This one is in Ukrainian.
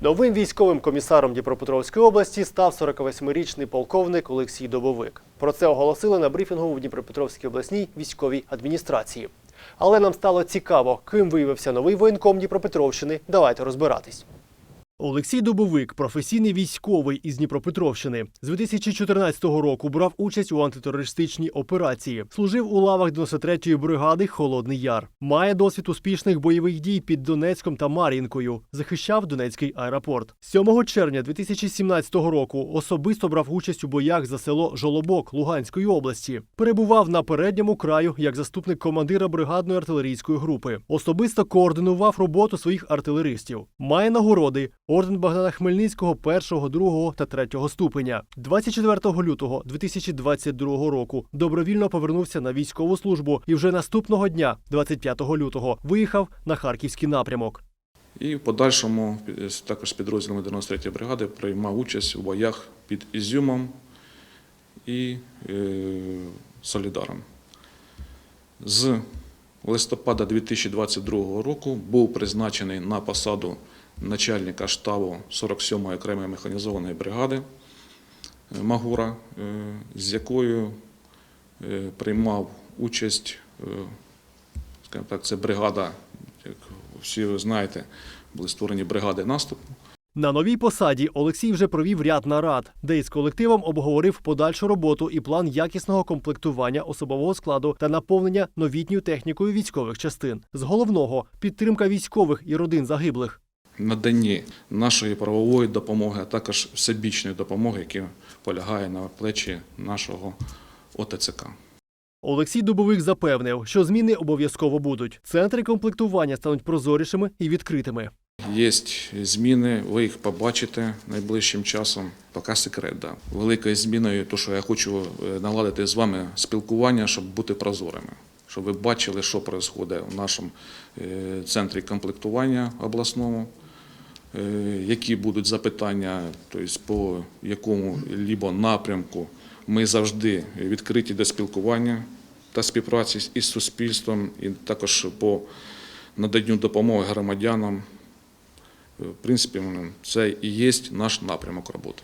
Новим військовим комісаром Дніпропетровської області став 48-річний полковник Олексій Добовик. Про це оголосили на брифінгу в Дніпропетровській обласній військовій адміністрації. Але нам стало цікаво, ким виявився новий воєнком Дніпропетровщини. Давайте розбиратись. Олексій Добовик, професійний військовий із Дніпропетровщини, з 2014 року брав участь у антитерористичній операції. Служив у лавах 93-ї бригади Холодний Яр. Має досвід успішних бойових дій під Донецьком та Мар'їнкою. Захищав Донецький аеропорт. 7 червня 2017 року особисто брав участь у боях за село Жолобок Луганської області. Перебував на передньому краю як заступник командира бригадної артилерійської групи. Особисто координував роботу своїх артилеристів. Має нагороди орден Богдана Хмельницького першого, другого та третього ступеня. 24 лютого 2022 року добровільно повернувся на військову службу і вже наступного дня, 25 лютого, виїхав на харківський напрямок. І в подальшому також з підрозділами 93-ї бригади приймав участь у боях під Ізюмом і е, Солідаром. З листопада 2022 року був призначений на посаду начальника штабу 47-ї окремої механізованої бригади е, Магура, е, з якою е, приймав участь, скажімо так, це бригада, як всі ви знаєте, були створені бригади наступу. На новій посаді Олексій вже провів ряд нарад, де із колективом обговорив подальшу роботу і план якісного комплектування особового складу та наповнення новітньою технікою військових частин. З головного підтримка військових і родин загиблих. Наданні нашої правової допомоги, а також всебічної допомоги, яка полягає на плечі нашого ОТЦК. Олексій Дубовик запевнив, що зміни обов'язково будуть. Центри комплектування стануть прозорішими і відкритими. Є зміни, ви їх побачите найближчим часом. Поки секрет. Да. Великою зміною, то що я хочу е, наладити з вами спілкування, щоб бути прозорими. Щоб ви бачили, що відбувається в нашому е, центрі комплектування обласному, які будуть запитання, тобто по якому либо напрямку. Ми завжди відкриті до спілкування та співпраці із суспільством, і також по наданню допомоги громадянам. В принципі, це і є наш напрямок роботи.